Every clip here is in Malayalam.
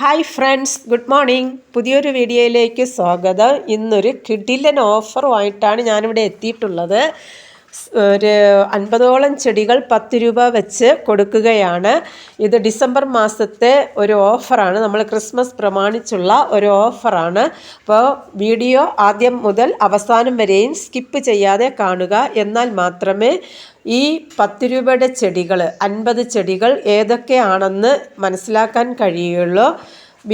Hi friends good morning. പുതിയൊരു വീഡിയോയിലേക്ക് സ്വാഗതം. ഇന്നൊരു കിഡിലൻ ഓഫറുമായിട്ടാണ് ഞാനിവിടെ എത്തിയിട്ടുള്ളത്. ഒരു അൻപതോളം ചെടികൾ പത്ത് രൂപ വെച്ച് കൊടുക്കുകയാണ്. ഇത് ഡിസംബർ മാസത്തെ ഒരു ഓഫറാണ്. നമ്മൾ ക്രിസ്മസ് പ്രമാണിച്ചുള്ള ഒരു ഓഫറാണ്. അപ്പോൾ വീഡിയോ ആദ്യം മുതൽ അവസാനം വരെയും സ്കിപ്പ് ചെയ്യാതെ കാണുക. എന്നാൽ മാത്രമേ ഈ പത്ത് രൂപയുടെ ചെടികൾ അൻപത് ചെടികൾ ഏതൊക്കെയാണെന്ന് മനസ്സിലാക്കാൻ കഴിയുള്ളൂ.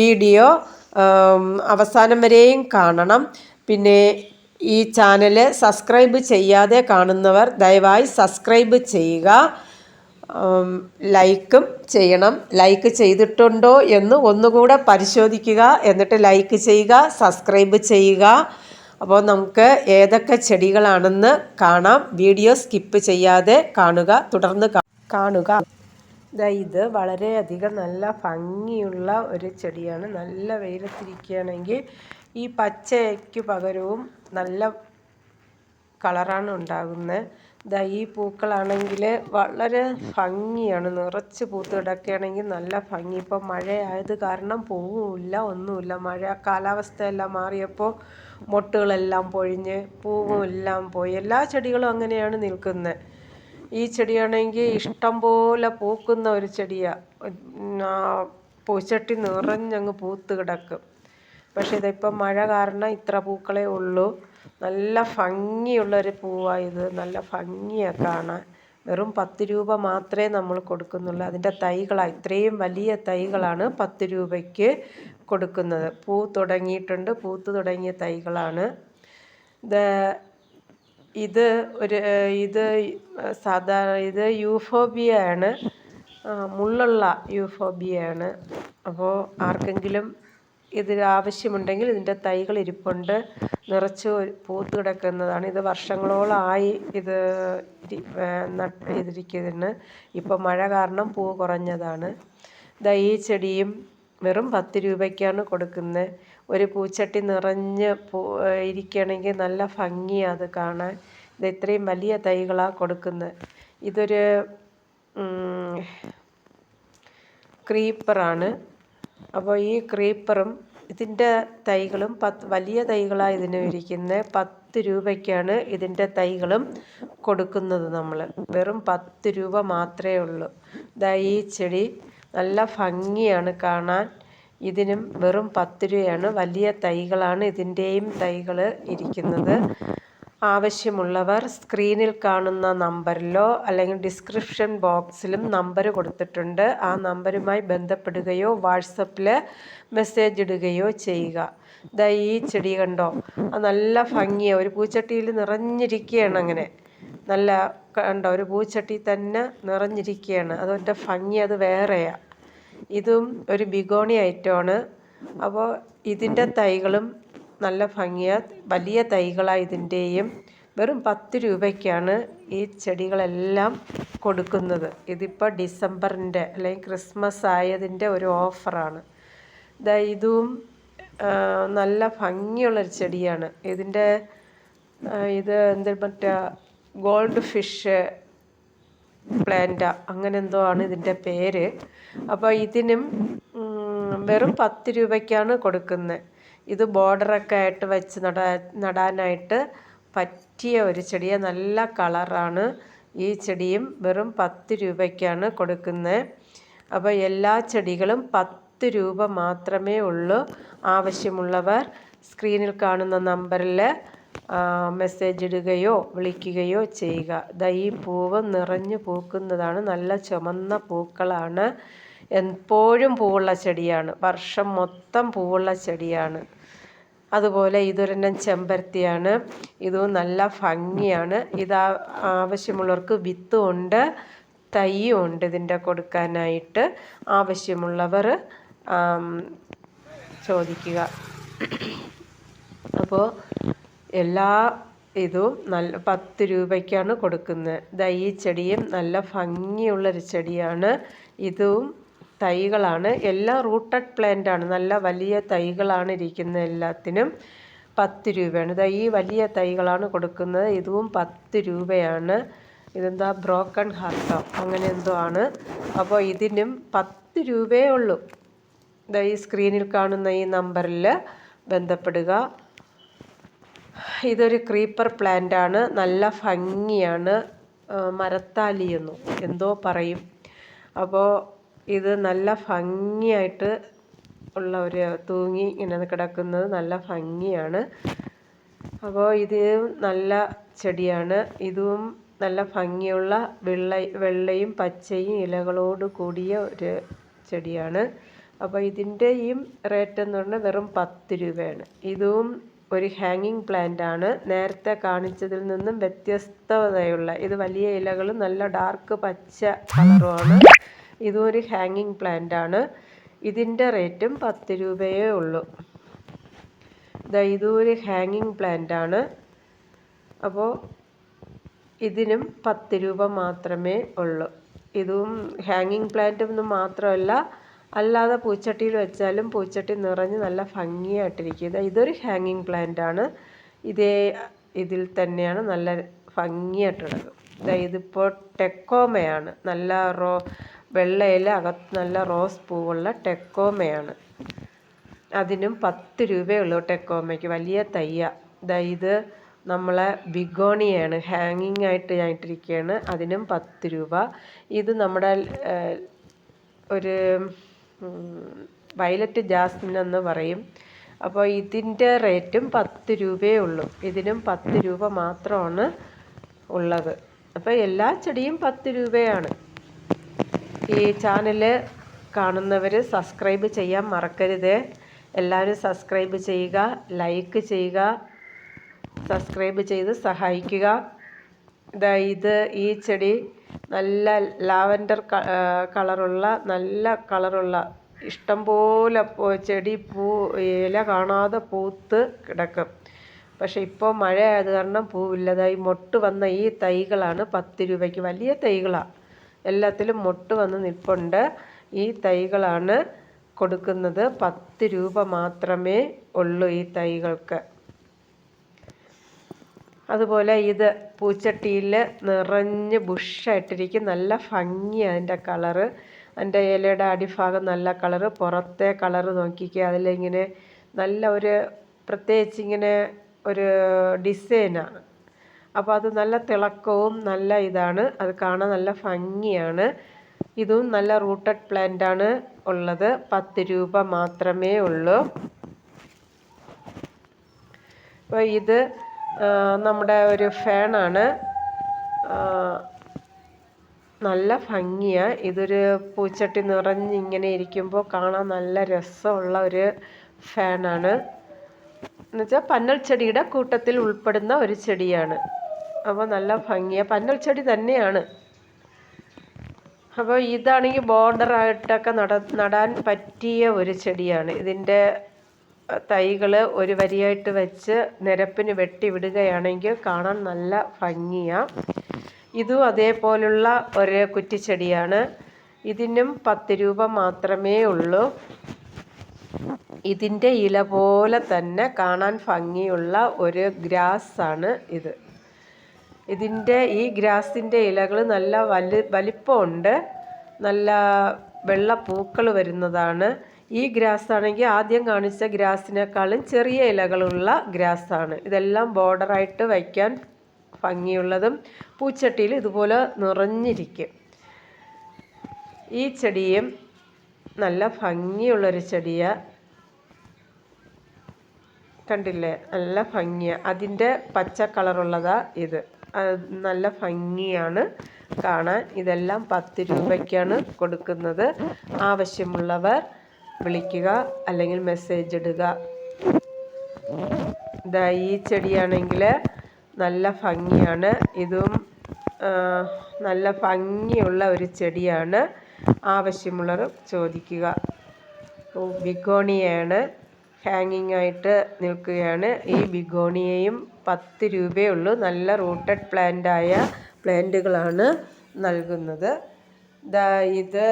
വീഡിയോ അവസാനം വരെയും കാണണം. പിന്നെ ഈ ചാനൽ സബ്സ്ക്രൈബ് ചെയ്യാതെ കാണുന്നവർ ദയവായി സബ്സ്ക്രൈബ് ചെയ്യുക. ലൈക്കും ചെയ്യണം. ലൈക്ക് ചെയ്തിട്ടുണ്ടോ എന്ന് ഒന്നുകൂടെ പരിശോധിക്കുക. എന്നിട്ട് ലൈക്ക് ചെയ്യുക സബ്സ്ക്രൈബ് ചെയ്യുക. അപ്പോൾ നമുക്ക് ഏതൊക്കെ ചെടികളാണെന്ന് കാണാം. വീഡിയോ സ്കിപ്പ് ചെയ്യാതെ കാണുക തുടർന്ന് കാണുക. ഇത് വളരെയധികം നല്ല ഭംഗിയുള്ള ഒരു ചെടിയാണ്. നല്ല വെയിലത്തിരിക്കുകയാണെങ്കിൽ ഈ പച്ചയ്ക്ക് പകരവും നല്ല കളറാണ് ഉണ്ടാകുന്നത്. ദാ ഈ പൂക്കളാണെങ്കിൽ വളരെ ഭംഗിയാണ്. നിറച്ച് പൂത്ത് കിടക്കുകയാണെങ്കിൽ നല്ല ഭംഗി. ഇപ്പോൾ മഴയായത് കാരണം പൂവുമില്ല ഒന്നുമില്ല. മഴ കാലാവസ്ഥയെല്ലാം മാറിയപ്പോൾ മൊട്ടുകളെല്ലാം പൊഴിഞ്ഞ് പൂവുമെല്ലാം പോയി. എല്ലാ ചെടികളും അങ്ങനെയാണ് നിൽക്കുന്നത്. ഈ ചെടിയാണെങ്കിൽ ഇഷ്ടം പോലെ പൂക്കുന്ന ഒരു ചെടിയാണ് പൂച്ചട്ടി നിറഞ്ഞങ്ങ് പൂത്ത് കിടക്കും. പക്ഷേ ഇതിപ്പം മഴ കാരണം ഇത്ര പൂക്കളേ ഉള്ളൂ. നല്ല ഭംഗിയുള്ളൊരു പൂവാണ് ഇത്. നല്ല ഭംഗിയാണ് കാണാൻ. വെറും പത്ത് രൂപ മാത്രമേ നമ്മൾ കൊടുക്കുന്നുള്ളൂ. അതിന്റെ തൈകളാണ് ഇത്രയും വലിയ തൈകളാണ് പത്ത് രൂപയ്ക്ക് കൊടുക്കുന്നത്. പൂ തുടങ്ങിയിട്ടുണ്ട്. പൂത്ത് തുടങ്ങിയ തൈകളാണ്. ഇത് ഇത് ഒരു ഇത് സാധാരണ ഇത് യൂഫോബിയയാണ്. മുള്ളുള്ള യൂഫോബിയയാണ്. അപ്പോൾ ആർക്കെങ്കിലും ഇത് ആവശ്യമുണ്ടെങ്കിൽ ഇതിന്റെ തൈകൾ ഇരിപ്പുണ്ട്. നിറച്ച് പൂത്ത് കിടക്കുന്നതാണ്. ഇത് വർഷങ്ങളോളമായി ഇത് നട്ട് ഇപ്പോൾ മഴ കാരണം പൂ കുറഞ്ഞതാണ്. ദാ ഈ ചെടിയും വെറും പത്ത് രൂപയ്ക്കാണ് കൊടുക്കുന്നത്. ഒരു പൂച്ചട്ടി നിറഞ്ഞ് പൂ ഇരിക്കുകയാണെങ്കിൽ നല്ല ഭംഗിയാണ് അത് കാണാൻ. ഇത് ഇത്രയും വലിയ തൈകളാണ് കൊടുക്കുന്നത്. ഇതൊരു ക്രീപ്പറാണ്. അപ്പോൾ ഈ ക്രീപ്പറും ഇതിന്റെ തൈകളും പത്ത് വലിയ തൈകളാണ് ഇതിന് ഇരിക്കുന്നത് പത്ത് രൂപയ്ക്കാണ് ഇതിന്റെ തൈകളും കൊടുക്കുന്നത് നമ്മൾ വെറും പത്ത് രൂപ മാത്രമേ ഉള്ളൂ. ദാ ഈ ചെടി നല്ല ഭംഗിയാണ് കാണാൻ. ഇതിനും വെറും പത്ത് രൂപയാണ്. വലിയ തൈകളാണ് ഇതിന്റെയും തൈകൾ ഇരിക്കുന്നത്. ആവശ്യമുള്ളവർ സ്ക്രീനിൽ കാണുന്ന നമ്പറിലോ അല്ലെങ്കിൽ ഡിസ്ക്രിപ്ഷൻ ബോക്സിലും നമ്പർ കൊടുത്തിട്ടുണ്ട്. ആ നമ്പരുമായി ബന്ധപ്പെടുകയോ വാട്സപ്പിൽ മെസ്സേജ് ഇടുകയോ ചെയ്യുക. ദാ ഈ ചെടി കണ്ടോ? അത് നല്ല ഭംഗിയാണ് ഒരു പൂച്ചട്ടിയിൽ നിറഞ്ഞിരിക്കുകയാണ് അങ്ങനെ. നല്ല കണ്ടോ? ഒരു പൂച്ചട്ടി തന്നെ നിറഞ്ഞിരിക്കുകയാണ് അതിന്റെ ഭംഗി അത് വേറെയാണ് ഇതും ഒരു ബിഗോണി ഐറ്റമാണ്. അപ്പോൾ ഇതിന്റെ തൈകളും നല്ല ഭംഗിയാണ് വലിയ തൈകളാണ് ഇതിന്റെയും. വെറും പത്ത് രൂപയ്ക്കാണ് ഈ ചെടികളെല്ലാം കൊടുക്കുന്നത്. ഇതിപ്പോൾ ഡിസംബറിന്റെ അല്ലെങ്കിൽ ക്രിസ്മസ് ആയതിന്റെ ഒരു ഓഫറാണ്. ദാ ഇതും നല്ല ഭംഗിയുള്ളൊരു ചെടിയാണ്. ഇതിന്റെ ഇത് എന്ത് മറ്റേ ഗോൾഡ് ഫിഷ് പ്ലാന്റ അങ്ങനെ എന്തോ ആണ് ഇതിന്റെ പേര്. അപ്പോൾ ഇതിനും വെറും പത്ത് രൂപയ്ക്കാണ് കൊടുക്കുന്നത് ഇത് ബോർഡറൊക്കെ ആയിട്ട് വെച്ച് നടാ നടാനായിട്ട് പറ്റിയ ഒരു ചെടിയാണ് നല്ല കളറാണ് ഈ ചെടിയും. വെറും പത്ത് രൂപയ്ക്കാണ് കൊടുക്കുന്നത് അപ്പോൾ എല്ലാ ചെടികളും പത്ത് രൂപ മാത്രമേ ഉള്ളൂ. ആവശ്യമുള്ളവർ സ്ക്രീനിൽ കാണുന്ന നമ്പറിൽ മെസ്സേജ് ഇടുകയോ വിളിക്കുകയോ ചെയ്യുക. ദാ പൂവ് നിറഞ്ഞു പൂക്കുന്നതാണ് നല്ല ചുമന്ന പൂക്കളാണ്. എപ്പോഴും പൂവുള്ള ചെടിയാണ്. വർഷം മൊത്തം പൂവുള്ള ചെടിയാണ്. അതുപോലെ ഇതൊരെണ്ണം ചെമ്പരത്തിയാണ്. ഇതും നല്ല ഭംഗിയാണ്. ഇത് ആവശ്യമുള്ളവർക്ക് വിത്തും ഉണ്ട് തൈയും ഉണ്ട് ഇതിന്റെ കൊടുക്കാനായിട്ട്. ആവശ്യമുള്ളവർ ചോദിക്കുക. അപ്പോൾ എല്ലാ ഇതും നല്ല പത്ത് രൂപയ്ക്കാണ് കൊടുക്കുന്നത്. ദാ ഈ ചെടിയും നല്ല ഭംഗിയുള്ളൊരു ചെടിയാണ്. ഇതും തൈകളാണ്. എല്ലാം റൂട്ടഡ് പ്ലാന്റ് ആണ്. നല്ല വലിയ തൈകളാണ് ഇരിക്കുന്നത് എല്ലാത്തിനും. പത്ത് രൂപയാണ്. ദാ ഈ വലിയ തൈകളാണ് കൊടുക്കുന്നത്. ഇതും പത്ത് രൂപയാണ്. ഇതെന്താ? ബ്രോക്കൺ ഹാർട്ടോ. അങ്ങനെ എന്തോ ആണ്. അപ്പോൾ ഇതിനും പത്ത് രൂപയേ ഉള്ളൂ. ദാ ഈ സ്ക്രീനിൽ കാണുന്ന ഈ നമ്പറിൽ ബന്ധപ്പെടുക. ഇതൊരു ക്രീപ്പർ പ്ലാന്റ് ആണ്. നല്ല ഭംഗിയാണ്. ആ, മരത്താലി എന്നു എന്തോ പറയും. അപ്പോൾ ഇത് നല്ല ഭംഗിയായിട്ട് ഉള്ള ഒരു തൂങ്ങി ഇങ്ങനെ കിടക്കുന്നത് നല്ല ഭംഗിയാണ്. അപ്പോൾ ഇത് നല്ല ചെടിയാണ്. ഇതും നല്ല ഭംഗിയുള്ള വെള്ള വെള്ളയും പച്ചയും ഇലകളോട് കൂടിയ ഒരു ചെടിയാണ്. അപ്പോൾ ഇതിന്റെയും റേറ്റ് എന്ന് പറഞ്ഞാൽ വെറും പത്ത് രൂപയാണ്. ഇതും ഒരു ഹാങ്ങിങ് പ്ലാന്റ് ആണ്. നേരത്തെ കാണിച്ചതിൽ നിന്നും വ്യത്യസ്തതയുള്ള ഇത് വലിയ ഇലകളും നല്ല ഡാർക്ക് പച്ച കളറുമാണ് ഇതും ഒരു ഹാങ്ങിങ് പ്ലാന്റ് ആണ്. ഇതിന്റെ റേറ്റും പത്ത് രൂപയേ ഉള്ളൂ. ദാ ഇതും ഒരു ഹാങ്ങിങ് പ്ലാന്റ് ആണ്. അപ്പോൾ ഇതിനും പത്ത് രൂപ മാത്രമേ ഉള്ളൂ. ഇതും ഹാങ്ങിങ് പ്ലാന്റ് മാത്രമല്ല അല്ലാതെ പൂച്ചട്ടിയിൽ വെച്ചാലും പൂച്ചട്ടി നിറഞ്ഞ് നല്ല ഭംഗിയായിട്ടിരിക്കും ഇതൊരു ഹാങ്ങിങ് പ്ലാന്റ് ആണ്. ഇതേ ഇതിൽ തന്നെയാണ് നല്ല ഭംഗിയായിട്ടുള്ളത്. ഇതിപ്പോൾ ടെക്കോമയാണ്. നല്ല റോ വെള്ളയിൽ അകത്ത് നല്ല റോസ് പൂവുള്ള ടെക്കോമയാണ്. അതിനും പത്ത് രൂപയേ ഉള്ളൂ ടെക്കോമയ്ക്ക്. വലിയ തയ്യ. ഇത് നമ്മളെ ബിഗോണിയാണ്. ഹാങ്ങിങ് ആയിട്ട് ഞാൻ ഇട്ടിരിക്കുകയാണ് അതിനും പത്ത് രൂപ. ഇത് നമ്മുടെ ഒരു വയലറ്റ് ജാസ്മിൻ എന്ന് പറയും. അപ്പോൾ ഇതിന്റെ റേറ്റും പത്ത് രൂപയേ ഉള്ളൂ. ഇതിനും പത്ത് രൂപ മാത്രമാണ് ഉള്ളത്. അപ്പോൾ എല്ലാ ചെടിയും പത്ത് രൂപയാണ്. ഈ ചാനൽ കാണുന്നവർ സബ്സ്ക്രൈബ് ചെയ്യാൻ മറക്കരുത്. എല്ലാവരും സബ്സ്ക്രൈബ് ചെയ്യുക ലൈക്ക് ചെയ്യുക സബ്സ്ക്രൈബ് ചെയ്ത് സഹായിക്കുക. ഇതാ ഇത് ഈ ചെടി നല്ല ലാവൻഡർ കളറുള്ള നല്ല കളറുള്ള ഇഷ്ടംപോലെ പോലെ ചെടി പൂ ഇല കാണാതെ പൂത്ത് കിടക്കും. പക്ഷെ ഇപ്പോൾ മഴ ആയത് കാരണം പൂവില്ലതായി. മൊട്ട് വന്ന ഈ തൈകളാണ് പത്ത് രൂപയ്ക്ക്. വലിയ തൈകളാണ് എല്ലാത്തിലും മൊട്ട് വന്ന് നിൽപ്പുണ്ട്. ഈ തൈകളാണ് കൊടുക്കുന്നത്. പത്ത് രൂപ മാത്രമേ ഉള്ളൂ ഈ തൈകൾക്ക്. അതുപോലെ ഇത് പൂച്ചട്ടിയിൽ നിറഞ്ഞ് ബുഷായിട്ടിരിക്കും. നല്ല ഭംഗിയാണ് അതിന്റെ കളറ്. അതിന്റെ ഇലയുടെ അടിഭാഗം നല്ല കളറ്. പുറത്തെ കളറ് നോക്കിക്കുക അതിലിങ്ങനെ നല്ല ഒരു പ്രത്യേകിച്ച് ഇങ്ങനെ ഒരു ഡിസൈനാണ് അപ്പോൾ അത് നല്ല തിളക്കവും നല്ല ഇതാണ്. അത് കാണാൻ നല്ല ഭംഗിയാണ്. ഇതും നല്ല റൂട്ടഡ് പ്ലാന്റ് ആണ് ഉള്ളത്. പത്ത് രൂപ മാത്രമേ ഉള്ളൂ. അപ്പോൾ ഇത് നമ്മുടെ ഒരു ഫാനാണ്. നല്ല ഭംഗിയാണ് ഇതൊരു പൂച്ചട്ടി നിറഞ്ഞിങ്ങനെ ഇരിക്കുമ്പോൾ കാണാൻ നല്ല രസമുള്ള ഒരു ഫാനാണ്. എന്നുവെച്ചാൽ പന്നൽ ചെടിയുടെ കൂട്ടത്തിൽ ഉൾപ്പെടുന്ന ഒരു ചെടിയാണ്. അപ്പോൾ നല്ല ഭംഗിയാണ് പന്നൽ ചെടി തന്നെയാണ്. അപ്പോൾ ഇതാണെങ്കിൽ ബോർഡറായിട്ടൊക്കെ നട നടാൻ പറ്റിയ ഒരു ചെടിയാണ്. ഇതിന്റെ തൈകൾ ഒരു വരിയായിട്ട് വെച്ച് നിരപ്പിന് വെട്ടി വിടുകയാണെങ്കിൽ കാണാൻ നല്ല ഭംഗിയാണ് ഇതും അതേപോലുള്ള ഒരു കുറ്റിച്ചെടിയാണ്. ഇതിനും പത്ത് രൂപ മാത്രമേ ഉള്ളൂ. ഇതിന്റെ ഇല പോലെ തന്നെ കാണാൻ ഭംഗിയുള്ള ഒരു ഗ്രാസ് ആണ് ഇത്. ഇതിന്റെ ഈ ഗ്രാസിന്റെ ഇലകൾ നല്ല വലു വലിപ്പമുണ്ട്. നല്ല വെള്ള പൂക്കൾ വരുന്നതാണ്. ഈ ഗ്രാസ് ആണെങ്കിൽ ആദ്യം കാണിച്ച ഗ്രാസിനേക്കാളും ചെറിയ ഇലകളുള്ള ഗ്രാസ് ഗ്രാസാണ്. ഇതെല്ലാം ബോർഡറായിട്ട് വയ്ക്കാൻ ഭംഗിയുള്ളതും പൂച്ചട്ടിയിൽ ഇതുപോലെ നിറഞ്ഞിരിക്കും. ഈ ചെടിയും നല്ല ഭംഗിയുള്ളൊരു ചെടിയാണ് കണ്ടില്ലേ? നല്ല ഭംഗിയാണ് അതിന്റെ പച്ച കളറുള്ളതാ ഇത്. നല്ല ഭംഗിയാണ് കാണാൻ. ഇതെല്ലാം പത്ത് രൂപയ്ക്കാണ് കൊടുക്കുന്നത്. ആവശ്യമുള്ളവർ വിളിക്കുക അല്ലെങ്കിൽ മെസ്സേജ് ഇടുക. ഇതാ ഈ ചെടിയാണെങ്കിൽ നല്ല ഭംഗിയാണ്. ഇതും നല്ല ഭംഗിയുള്ള ഒരു ചെടിയാണ്. ആവശ്യമുള്ളവർ ചോദിക്കുക. ബിഗോണിയാണ് ഹാങ്ങിങ് ആയിട്ട് നിൽക്കുകയാണ്. ഈ ബിഗോണിയയും പത്ത് രൂപയേ ഉള്ളൂ. നല്ല റൂട്ടഡ് പ്ലാന്റായ പ്ലാന്റുകളാണ് നൽകുന്നത്. ഇത്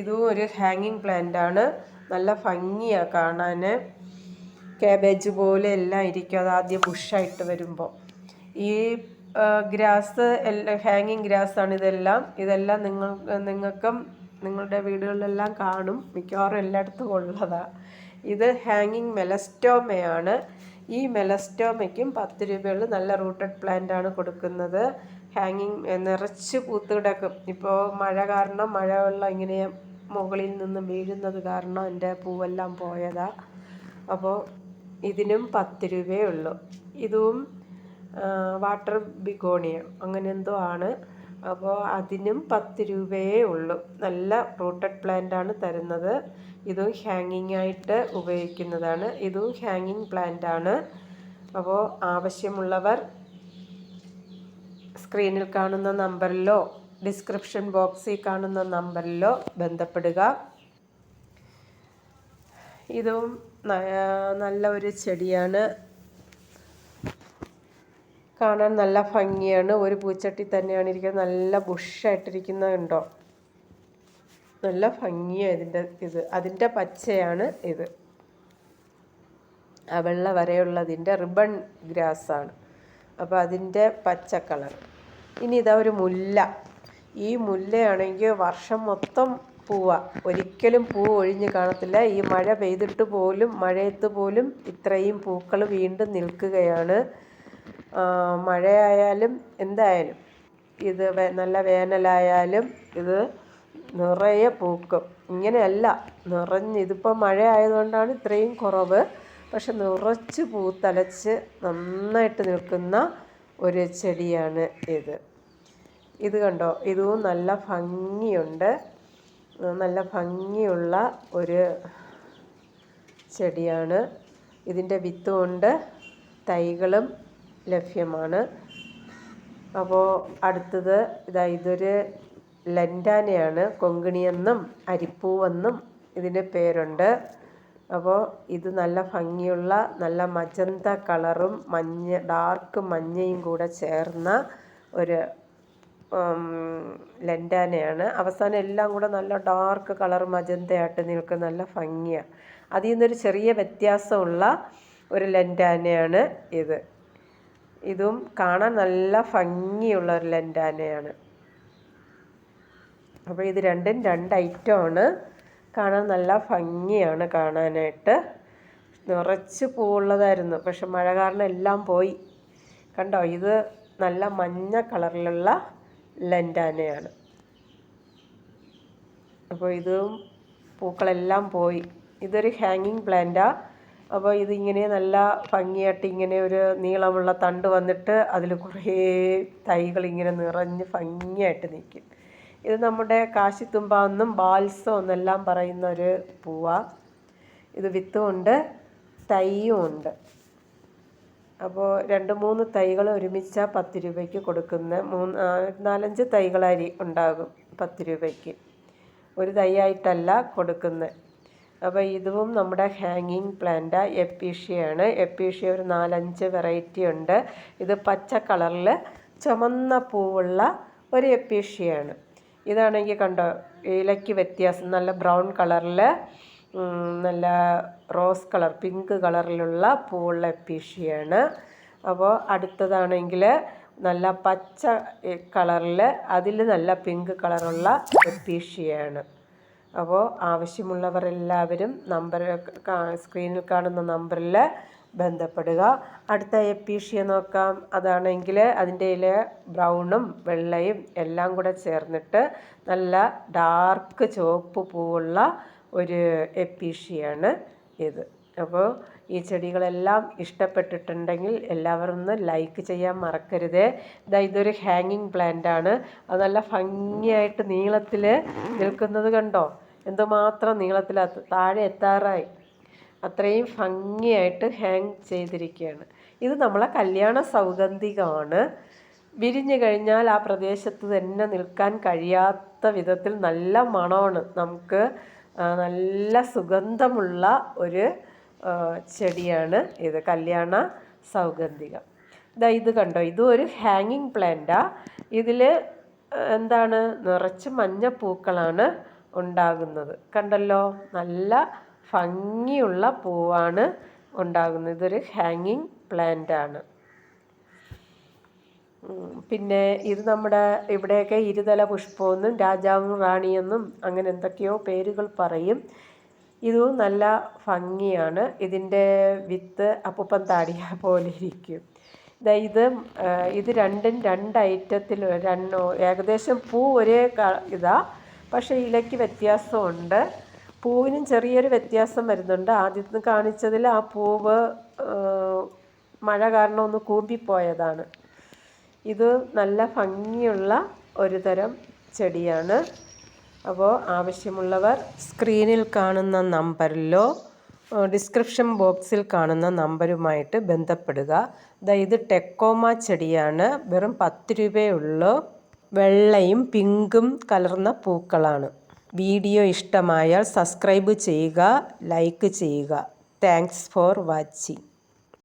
ഇതും ഒരു ഹാങ്ങിങ് പ്ലാന്റാണ് നല്ല ഭംഗിയാണ് കാണാൻ കാബേജ് പോലെ എല്ലാം ഇരിക്കും. അത് ആദ്യം ബുഷായിട്ട് വരുമ്പോൾ ഈ ഗ്രാസ് എല്ലാം ഹാങ്ങിങ് ആണ് ഇതെല്ലാം. ഇതെല്ലാം നിങ്ങൾ നിങ്ങൾക്കും നിങ്ങളുടെ വീടുകളിലെല്ലാം കാണും. മിക്കവാറും എല്ലായിടത്തും ഉള്ളതാണ് ഇത് ഹാങ്ങിങ് മെലസ്റ്റോമയാണ് ഈ മെലസ്റ്റോമയ്ക്കും പത്ത് രൂപയുള്ള നല്ല റൂട്ടഡ് പ്ലാന്റ് ആണ് കൊടുക്കുന്നത്. ഹാങ്ങിങ് നിറച്ച് പൂത്ത് കിടക്കും. ഇപ്പോൾ മഴ കാരണം മഴ വെള്ളം ഇങ്ങനെ മുകളിൽ നിന്ന് വീഴുന്നത് കാരണം എന്റെ പൂവെല്ലാം പോയതാ. അപ്പോൾ ഇതിനും പത്ത് രൂപയേ ഉള്ളൂ. ഇതും വാട്ടർ ബിഗോണിയ അങ്ങനെ എന്തോ ആണ്. അപ്പോൾ അതിനും പത്ത് രൂപയേ ഉള്ളൂ. നല്ല റൂട്ടഡ് പ്ലാന്റ് ആണ് തരുന്നത്. ഇതും ഹാങ്ങിങ് ആയിട്ട് ഉപയോഗിക്കുന്നതാണ്. ഇതും ഹാങ്ങിങ് പ്ലാന്റ് ആണ്. അപ്പോൾ ആവശ്യമുള്ളവർ സ്ക്രീനിൽ കാണുന്ന നമ്പറിലോ ഡിസ്ക്രിപ്ഷൻ ബോക്സിൽ കാണുന്ന നമ്പറിലോ ബന്ധപ്പെടുക. ഇതും നല്ല ഒരു ചെടിയാണ്. കാണാൻ നല്ല ഭംഗിയാണ്. ഒരു പൂച്ചട്ടി തന്നെയാണ് ഇരിക്കുന്നത്. നല്ല ബുഷായിട്ടിരിക്കുന്ന ഉണ്ടോ നല്ല ഭംഗിയാണ് ഇതിന്റെ ഇത്. അതിന്റെ പച്ചയാണ് ഇത്. ആ വെള്ള വരെയുള്ളതിന്റെ റിബൺ ഗ്രാസാണ്. അപ്പോൾ അതിന്റെ പച്ച കളർ. ഇനി ഇതാ ഒരു മുല്ല. ഈ മുല്ലയാണെങ്കിൽ വർഷം മൊത്തം പൂവ. ഒരിക്കലും പൂ ഒഴിഞ്ഞ് കാണത്തില്ല. ഈ മഴ പെയ്തിട്ട് പോലും മഴയത്ത് പോലും ഇത്രയും പൂക്കൾ വീണ്ടും നിൽക്കുകയാണ്. മഴയായാലും എന്തായാലും ഇത് നല്ല വേനലായാലും ഇത് നിറയെ പൂക്കും ഇങ്ങനെയല്ല നിറഞ്ഞ് ഇതിപ്പോൾ മഴ ആയതുകൊണ്ടാണ് ഇത്രയും കുറവ്. പക്ഷെ നിറച്ച് പൂത്തലച്ച് നന്നായിട്ട് നിൽക്കുന്ന ഒരു ചെടിയാണ് ഇത്. ഇത് കണ്ടോ? ഇതും നല്ല ഭംഗിയുണ്ട്. നല്ല ഭംഗിയുള്ള ഒരു ചെടിയാണ്. ഇതിന്റെ വിത്ത് കൊണ്ട് തൈകളും ലഭ്യമാണ്. അപ്പോൾ അടുത്തത് ഇതാ ഇതൊരു ലൻഡാനയാണ്. കൊങ്കിണിയെന്നും അരിപ്പൂവെന്നും ഇതിന് പേരുണ്ട്. അപ്പോൾ ഇത് നല്ല ഭംഗിയുള്ള നല്ല മജന്ത കളറും മഞ്ഞ ഡാർക്ക് മഞ്ഞയും കൂടെ ചേർന്ന ഒരു ലെൻഡാനയാണ്. അവസാനം എല്ലാം കൂടെ നല്ല ഡാർക്ക് കളർ മജന്തയായിട്ട് നിൽക്കുന്ന നല്ല ഭംഗിയാണ് അതിൽ നിന്നൊരു ചെറിയ വ്യത്യാസമുള്ള ഒരു ലെൻഡാനയാണ് ഇത്. ഇതും കാണാൻ നല്ല ഭംഗിയുള്ള ഒരു ലെൻഡാനയാണ്. അപ്പോൾ ഇത് രണ്ടും രണ്ട് ഐറ്റമാണ്. കാണാൻ നല്ല ഭംഗിയാണ് കാണാനായിട്ട്. നിറച്ച് പൂവുള്ളതായിരുന്നു. പക്ഷെ മഴ കാരണം എല്ലാം പോയി. കണ്ടോ? ഇത് നല്ല മഞ്ഞ കളറിലുള്ള ലെൻഡാനയാണ്. അപ്പോൾ ഇതും പൂക്കളെല്ലാം പോയി. ഇതൊരു ഹാങ്ങിങ് പ്ലാന്റാണ് അപ്പോൾ ഇതിങ്ങനെ നല്ല ഭംഗിയായിട്ട് ഇങ്ങനെ ഒരു നീളമുള്ള തണ്ട് വന്നിട്ട് അതിൽ കുറേ തൈകൾ ഇങ്ങനെ നിറഞ്ഞ് ഭംഗിയായിട്ട് നിൽക്കും. ഇത് നമ്മുടെ കാശിത്തുമ്പ എന്നും ബാൽസം എന്നെല്ലാം പറയുന്ന ഒരു പൂവാണ് ഇത് വിത്തുമുണ്ട് തൈയും ഉണ്ട്. അപ്പോൾ രണ്ട് മൂന്ന് തൈകൾ ഒരുമിച്ച പത്ത് രൂപയ്ക്ക് കൊടുക്കുന്ന മൂന്ന് നാലഞ്ച് തൈകളരി ഉണ്ടാകും പത്ത് രൂപയ്ക്ക്. ഒരു തൈയായിട്ടല്ല കൊടുക്കുന്നത്. അപ്പോൾ ഇതും നമ്മുടെ ഹാങ്ങിങ് പ്ലാന്റ് എപ്പീഷ്യയാണ് എപ്പീഷ്യ ഒരു നാലഞ്ച് വെറൈറ്റി ഉണ്ട്. ഇത് പച്ച കളറിൽ ചുമന്ന പൂവുള്ള ഒരു എപ്പീഷ്യയാണ് ഇതാണെങ്കിൽ കണ്ടോ ഇലയ്ക്ക് വ്യത്യാസം നല്ല ബ്രൗൺ കളറിൽ നല്ല റോസ് കളർ പിങ്ക് കളറിലുള്ള പൂവുള്ള പീഷിയാണ്. അപ്പോൾ അടുത്തതാണെങ്കിൽ നല്ല പച്ച കളറിൽ അതിൽ നല്ല പിങ്ക് കളറുള്ള പീഷിയാണ്. അപ്പോൾ ആവശ്യമുള്ളവർ എല്ലാവരും നമ്പർ സ്ക്രീനിൽ കാണുന്ന നമ്പറിൽ ബന്ധപ്പെടുക. അടുത്ത എപ്പീഷ്യ നോക്കാം. അതാണെങ്കിൽ അതിന്റെ ഇല ബ്രൗണും വെള്ളയും എല്ലാം കൂടെ ചേർന്നിട്ട് നല്ല ഡാർക്ക് ചുവപ്പ് പൂവുള്ള ഒരു എപ്പീഷിയാണ് ഇത്. അപ്പോൾ ഈ ചെടികളെല്ലാം ഇഷ്ടപ്പെട്ടിട്ടുണ്ടെങ്കിൽ എല്ലാവരും ഒന്ന് ലൈക്ക് ചെയ്യാൻ മറക്കരുത്. ഇതാ ഇതൊരു ഹാങ്ങിങ് പ്ലാന്റ് ആണ്. അത് നല്ല ഭംഗിയായിട്ട് നീളത്തിൽ നിൽക്കുന്നത് കണ്ടോ? എന്തുമാത്രം നീളത്തിൽ താഴെ എത്താറായി. അത്രയും ഭംഗിയായിട്ട് ഹാങ് ചെയ്തിരിക്കുകയാണ്. ഇത് നമ്മളെ കല്യാണ സൗഗന്ധികമാണ്. വിരിഞ്ഞു കഴിഞ്ഞാൽ ആ പ്രദേശത്ത് തന്നെ നിൽക്കാൻ കഴിയാത്ത വിധത്തിൽ നല്ല മണമാണ് നമുക്ക് നല്ല സുഗന്ധമുള്ള ഒരു ചെടിയാണ് ഇത്. കല്യാണ സൗഗന്ധികം. ഇതാ ഇത് കണ്ടോ? ഇതും ഒരു ഹാങ്ങിങ് പ്ലാന്റാ ഇതിൽ എന്താണ്? നിറച്ച് മഞ്ഞ പൂക്കളാണ് ഉണ്ടാകുന്നത്. കണ്ടല്ലോ? നല്ല ഭംഗിയുള്ള പൂവാണ് ഉണ്ടാകുന്നത്. ഇതൊരു ഹാങ്ങിങ് പ്ലാന്റ് ആണ്. ഉം, പിന്നെ ഇത് നമ്മുടെ ഇവിടെയൊക്കെ ഇരുതല പുഷ്പമെന്നും രാജാവും റാണിയെന്നും അങ്ങനെ എന്തൊക്കെയോ പേരുകൾ പറയും. ഇതും നല്ല ഭംഗിയാണ്. ഇതിന്റെ വിത്ത് അപ്പൂപ്പൻ താടിയ പോലെ ഇരിക്കും. ഇത് ഇത് രണ്ടും രണ്ട് ഐറ്റത്തിൽ രണ്ടോ ഏകദേശം പൂ ഒരേ ഇതാ. പക്ഷേ ഇലയ്ക്ക് വ്യത്യാസമുണ്ട്. പൂവിനും ചെറിയൊരു വ്യത്യാസം വരുന്നുണ്ട്. ആദ്യത്തെ കാണിച്ചതിൽ ആ പൂവ് മഴ കാരണം ഒന്ന് കൂമ്പിപ്പോയതാണ്. ഇത് നല്ല ഭംഗിയുള്ള ഒരു തരം ചെടിയാണ്. അപ്പോൾ ആവശ്യമുള്ളവർ സ്ക്രീനിൽ കാണുന്ന നമ്പറിലോ ഡിസ്ക്രിപ്ഷൻ ബോക്സിൽ കാണുന്ന നമ്പരുമായിട്ട് ബന്ധപ്പെടുക. ഇത് ടെക്കോമ ചെടിയാണ്. വെറും പത്ത് രൂപയേ ഉള്ളൂ വെള്ളയും പിങ്കും കലർന്ന പൂക്കളാണ്. വീഡിയോ ഇഷ്ടമായാൽ സബ്സ്ക്രൈബ് ചെയ്യുക ലൈക്ക് ചെയ്യുക. Thanks for watching.